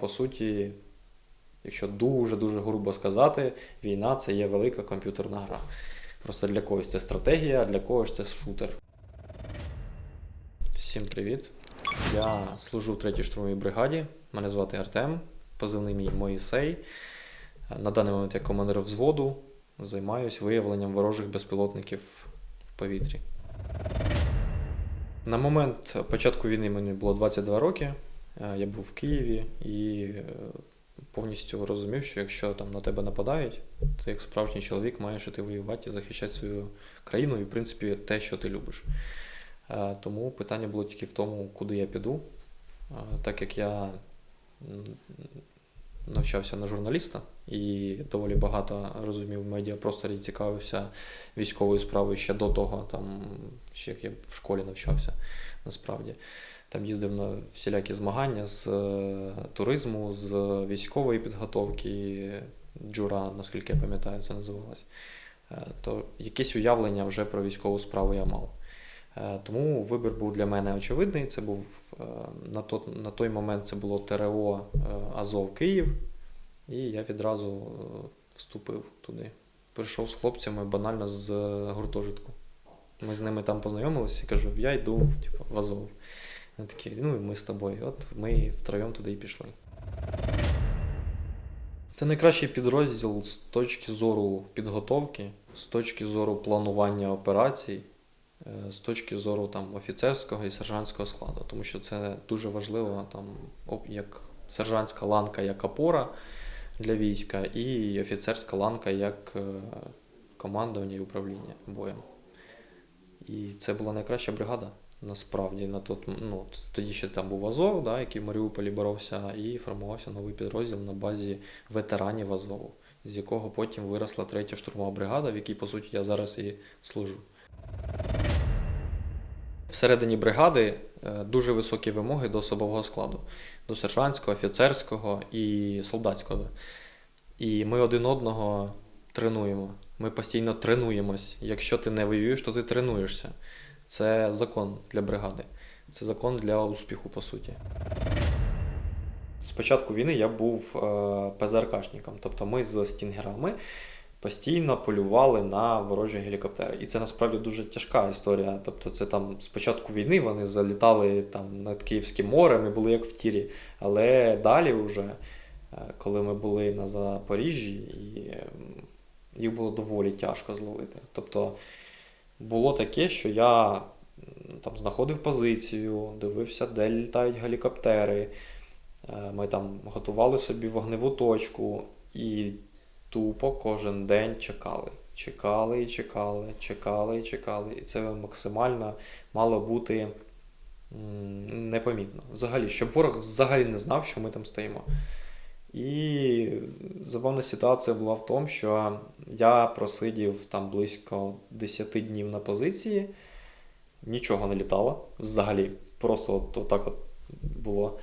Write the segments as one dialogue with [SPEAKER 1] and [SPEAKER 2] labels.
[SPEAKER 1] По суті, якщо дуже-дуже грубо сказати, війна це є велика комп'ютерна гра. Просто для когось це стратегія, а для когось це шутер. Всім привіт. Я служу в 3-й штурмовій бригаді. Мене звати Артем, позивний мій Моїсей. На даний момент я командир взводу, займаюся виявленням ворожих безпілотників в повітрі. На момент початку війни мені було 22 роки. Е, Я був в Києві і е, повністю розумів, що якщо там на тебе нападають, ти як справжній чоловік маєш іти воювати і захищати свою країну і, в принципі, те, що ти любиш. Е, Тому питання було тільки в тому, куди я піду. Так як я навчався на журналіста і доволі багато розумів в медіапросторі і цікавився військовою справою ще до того, там, ще як я в школі навчався насправді. Там їздив на всілякі змагання з е, туризму, з військової підготовки, джура, наскільки я пам'ятаю, це називалось. Е, То якесь уявлення вже про військову справу я мав. Е, Тому вибір був для мене очевидний. Це був на, то, на той момент це було ТРО Азов Київ, і я відразу вступив туди. Прийшов з хлопцями банально з гуртожитку. Ми з ними там познайомилися і кажу, я йду типу, в Азов. Вони такі, ну і ми з тобою. От ми втроєм туди і пішли. Це найкращий підрозділ з точки зору підготовки, з точки зору планування операцій, е, з точки зору там, офіцерського і сержантського складу. Тому що це дуже важливо, там, як сержантська ланка як опора для війська, і офіцерська ланка як е, командування і управління боєм. І це була найкраща бригада. Насправді, на тот, ну, тоді ще там був Азов, да, який в Маріуполі боровся, і формувався новий підрозділ на базі ветеранів Азову, з якого потім виросла третя штурмова бригада, в якій, по суті, я зараз і служу. Всередині бригади е, дуже високі вимоги до особового складу, до сержантського, офіцерського і солдатського. І ми один одного тренуємо. Ми постійно тренуємось. Якщо ти не воюєш, то ти тренуєшся. Це закон для бригади. Це закон для успіху, по суті. З початку війни я був е, ПЗРКшником. Тобто ми з стінгерами постійно полювали на ворожі гелікоптери. І це насправді дуже тяжка історія. Тобто, це там з війни вони залітали там над Київським морем і були як в тірі. Але далі, вже, е, коли ми були на Запоріжжі, і, їх було доволі тяжко зловити. Тобто було таке, що я там знаходив позицію, дивився, де літають гелікоптери. Е, Ми там готували собі вогневу точку і тупо кожен день чекали. Чекали і чекали, чекали і чекали. І це максимально мало бути непомітно. Взагалі, щоб ворог взагалі не знав, що ми там стоїмо. І забавна ситуація була в тому, що я просидів там близько 10 днів на позиції, нічого не літало взагалі. Просто от, отак от було.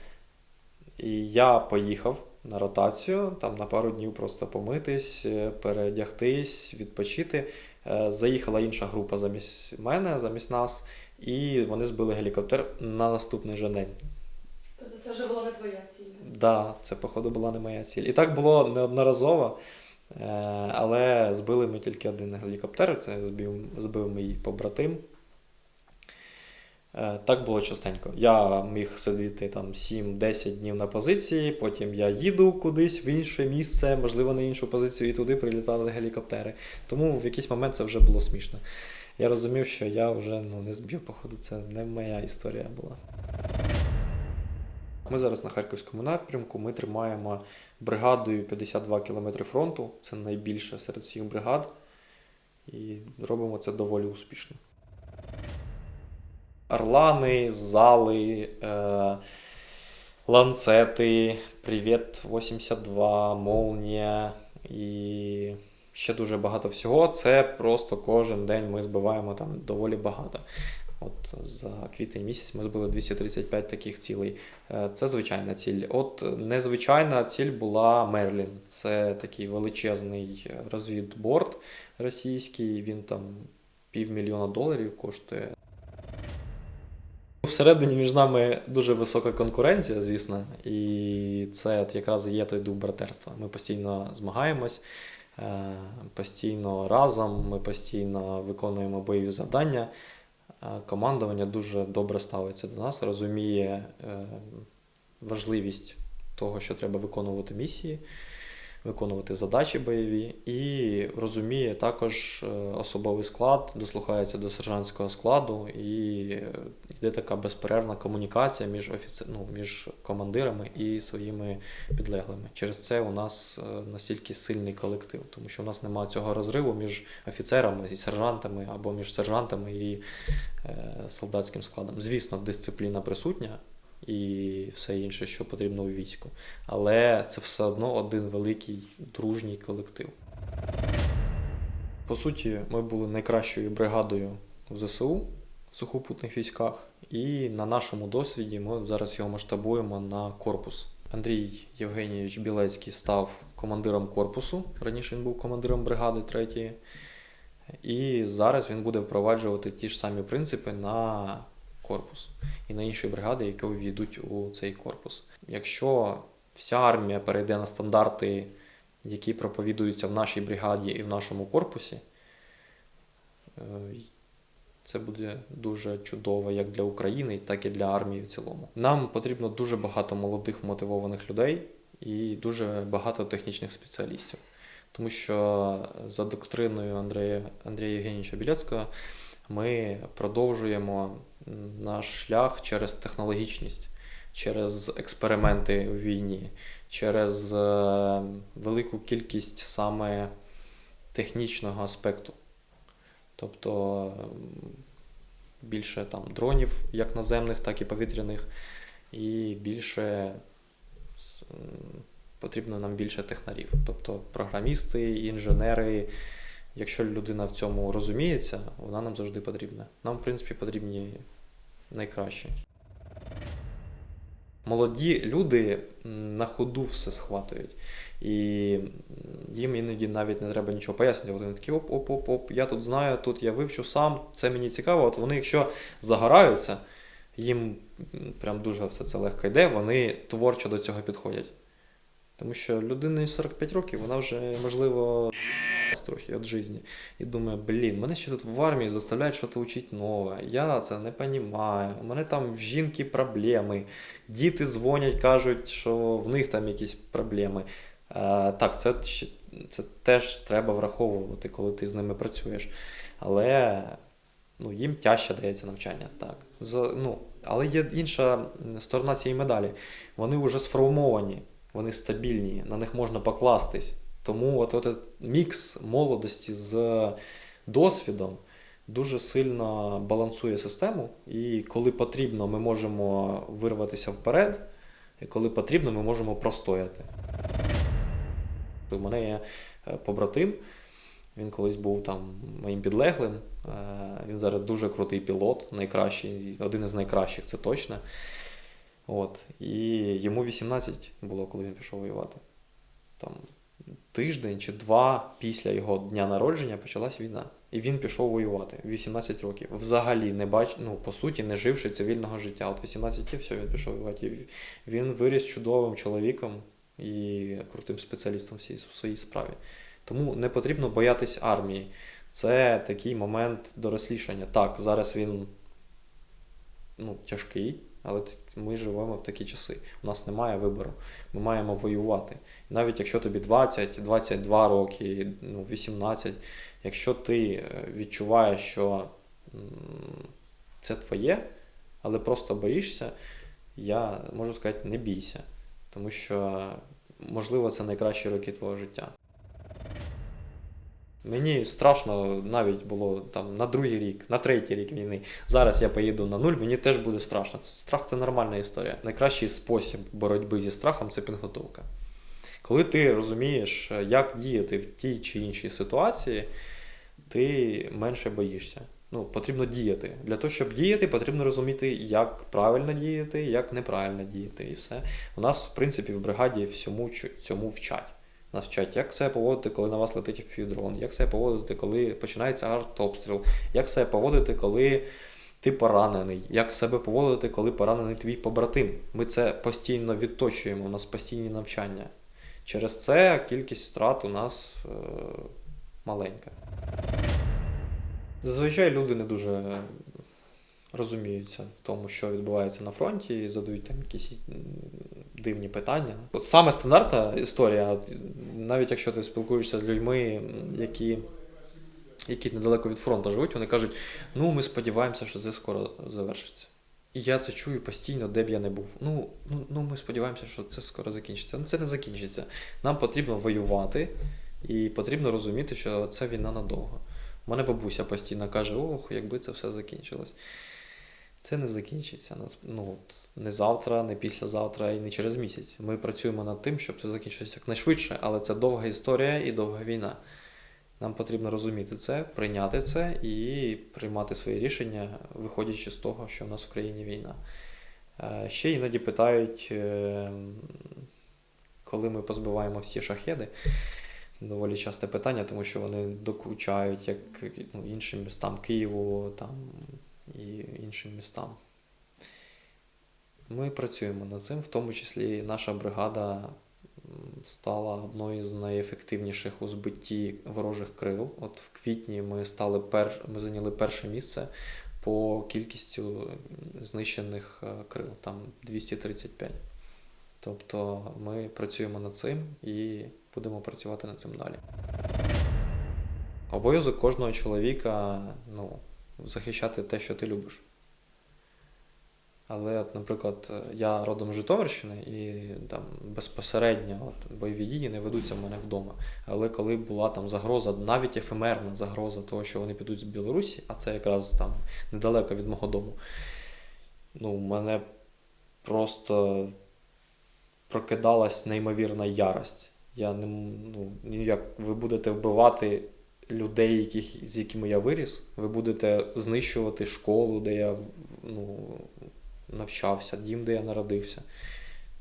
[SPEAKER 1] І я поїхав на ротацію, там на пару днів просто помитись, е, передягтись, відпочити. Е, Заїхала інша група замість мене, замість нас, і вони збили гелікоптер на наступний же день.
[SPEAKER 2] Тобто це вже була не твоя.
[SPEAKER 1] Да, це, походу, була не моя ціль. І так було неодноразово, е, але збили ми тільки один гелікоптер, це збив, збив мій побратим. Е, Так було частенько. Я міг сидіти там 7-10 днів на позиції, потім я їду кудись в інше місце, можливо, на іншу позицію, і туди прилітали гелікоптери. Тому в якийсь момент це вже було смішно. Я розумів, що я вже ну, не збив, походу, це не моя історія була. Ми зараз на Харківському напрямку. Ми тримаємо бригадою 52 км фронту. Це найбільше серед всіх бригад. І робимо це доволі успішно. Орлани, зали, е, ланцети, Привіт 82, Молнія і ще дуже багато всього. Це просто кожен день ми збиваємо там доволі багато. От за квітень місяць ми збили 235 таких цілей. Е, Це звичайна ціль. От незвичайна ціль була Мерлін. Це такий величезний розвідборд російський. Він там півмільйона доларів коштує. Всередині між нами дуже висока конкуренція, звісно, і це от якраз є той дух братерства. Ми постійно змагаємось, е, постійно разом, ми постійно виконуємо бойові завдання. Е, Командування дуже добре ставиться до нас, розуміє е, важливість того, що треба виконувати місії, виконувати задачі бойові, і розуміє також е, особовий склад, дослухається до сержантського складу, і е, йде така безперервна комунікація між, офіцер... ну, між командирами і своїми підлеглими. Через це у нас е, настільки сильний колектив, тому що у нас немає цього розриву між офіцерами і сержантами або між сержантами і солдатським складом. Звісно, дисципліна присутня і все інше, що потрібно у війську. Але це все одно один великий дружній колектив. По суті, ми були найкращою бригадою в ЗСУ в сухопутних військах, і на нашому досвіді ми зараз його масштабуємо на корпус. Андрій Євгенійович Білецький став командиром корпусу. Раніше він був командиром бригади третьої. І зараз він буде впроваджувати ті ж самі принципи на корпус і на інші бригади, які увійдуть у цей корпус. Якщо вся армія перейде на стандарти, які проповідуються в нашій бригаді і в нашому корпусі, е, це буде дуже чудово як для України, так і для армії в цілому. Нам потрібно дуже багато молодих мотивованих людей і дуже багато технічних спеціалістів. Тому що за доктриною Андрея, Андрія Євгенійовича Білецького ми продовжуємо наш шлях через технологічність, через експерименти у війні, через е, велику кількість саме технічного аспекту. Тобто більше там дронів, як наземних, так і повітряних, і більше потрібно нам більше технарів. Тобто програмісти, інженери. Якщо людина в цьому розуміється, вона нам завжди потрібна. Нам, в принципі, потрібні найкращі. Молоді люди на ходу все схватують. І їм іноді навіть не треба нічого пояснювати. Вони такі оп-оп-оп-оп, я тут знаю, тут я вивчу сам, це мені цікаво. От вони, якщо загораються, їм прям дуже все це легко йде, вони творчо до цього підходять. Тому що людині 45 років, вона вже, можливо, трохи від життя. І думає, блін, мене ще тут в армії заставляють щось вчити нове. Я це не розумію. У мене там в жінки проблеми. Діти дзвонять, кажуть, що в них там якісь проблеми. Е, так, це, це теж треба враховувати, коли ти з ними працюєш. Але ну, їм тяжче дається навчання. Так. За, ну, але є інша сторона цієї медалі. Вони вже сформовані, вони стабільні, на них можна покластись. Тому от, мікс молодості з досвідом дуже сильно балансує систему. І коли потрібно, ми можемо вирватися вперед, і коли потрібно, ми можемо простояти. У мене є е, побратим, він колись був там моїм підлеглим. Е, Він зараз дуже крутий пілот, найкращий, один із найкращих, це точно. От. І йому 18 було, коли він пішов воювати. Там тиждень чи два після його дня народження почалась війна. І він пішов воювати 18 років. Взагалі не бач, ну, по суті, не живши цивільного життя. От 18 все, він пішов воювати. Він виріс чудовим чоловіком і крутим спеціалістом в своїй справі. Тому не потрібно боятись армії. Це такий момент дорослішання. Так, зараз він ну, тяжкий, але ми живемо в такі часи. У нас немає вибору. Ми маємо воювати. Навіть якщо тобі 20, 22 роки, ну, 18, якщо ти е, відчуваєш, що це твоє, але просто боїшся, я можу сказати, не бійся. Тому що, можливо, це найкращі роки твого життя. Мені страшно навіть було там на другий рік, на третій рік війни. Зараз я поїду на нуль, мені теж буде страшно. Страх це нормальна історія. Найкращий спосіб боротьби зі страхом це підготовка. Коли ти розумієш, е, як діяти в тій чи іншій ситуації, ти менше боїшся. Ну, потрібно діяти. Для того, щоб діяти, потрібно розуміти, як правильно діяти, як неправильно діяти, і все. У нас, в принципі, в бригаді всьому цьому вчать. Нас вчать, як себе поводити, коли на вас летить півдрон, як себе поводити, коли починається артобстріл, як себе поводити, коли ти поранений, як себе поводити, коли поранений твій побратим. Ми це постійно відточуємо, у нас постійні навчання. Через це кількість втрат у нас е, маленька. Зазвичай люди не дуже розуміються в тому, що відбувається на фронті, і задають там якісь дивні питання. Саме стандартна історія, навіть якщо ти спілкуєшся з людьми, які, які недалеко від фронту живуть, вони кажуть, ну ми сподіваємося, що це скоро завершиться. І я це чую постійно, де б я не був. Ну, ну, ну ми сподіваємося, що це скоро закінчиться. Ну це не закінчиться. Нам потрібно воювати, і потрібно розуміти, що це війна надовго. У мене бабуся постійно каже: ох, якби це все закінчилось. Це не закінчиться. Ну, от, не завтра, не післязавтра і не через місяць. Ми працюємо над тим, щоб це закінчилося якнайшвидше, але це довга історія і довга війна. Нам потрібно розуміти це, прийняти це і приймати свої рішення, виходячи з того, що в нас в країні війна. Е, Ще іноді питають, е, коли ми позбиваємо всі шахеди. Доволі часте питання, тому що вони докучають як ну, іншим містам Києву там, і іншим містам. Ми працюємо над цим, в тому числі наша бригада стала одною з найефективніших у збитті ворожих крил. От в квітні ми стали пер... ми зайняли перше місце по кількістю знищених е, крил, там 235. Тобто ми працюємо над цим і будемо працювати над цим далі. Обов'язок кожного чоловіка ну, захищати те, що ти любиш. Але, от, наприклад, я родом з Житомирщини і там безпосередньо от, бойові дії не ведуться в мене вдома. Але коли була там загроза, навіть ефемерна загроза того, що вони підуть з Білорусі, а це якраз там недалеко від мого дому, ну, мене просто прокидалась неймовірна ярость. Я не ну, ніяк ви будете вбивати людей, яких, з якими я виріс, ви будете знищувати школу, де я ну, навчався, дім, де я народився.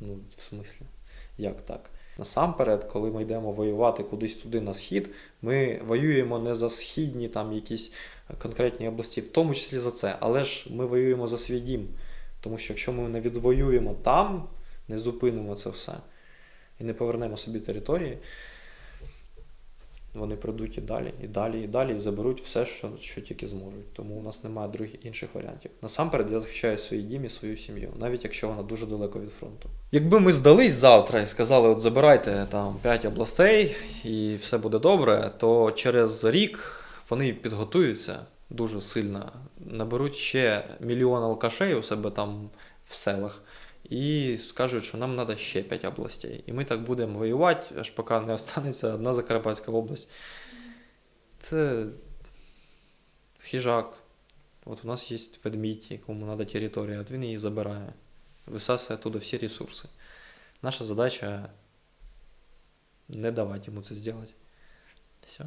[SPEAKER 1] Ну, в смислі, як так? Насамперед, коли ми йдемо воювати кудись туди на схід, ми воюємо не за східні там якісь конкретні області, в тому числі за це, але ж ми воюємо за свій дім. Тому що якщо ми не відвоюємо там, не зупинимо це все і не повернемо собі території, вони прийдуть і далі, і далі, і далі, і заберуть все, що, що тільки зможуть. Тому у нас немає других інших варіантів. Насамперед, я захищаю свій дім і свою сім'ю, навіть якщо вона дуже далеко від фронту. Якби ми здались завтра і сказали, от забирайте там 5 областей і все буде добре, то через рік вони підготуються дуже сильно, наберуть ще мільйон алкашей у себе там в селах. І скажуть, що нам треба ще 5 областей. І ми так будемо воювати, аж поки не останеться одна Закарпатська область. Це хижак. От у нас є ведмідь, якому треба територія, от він її забирає, висасує туди всі ресурси. Наша задача не давати йому це зробити. Все.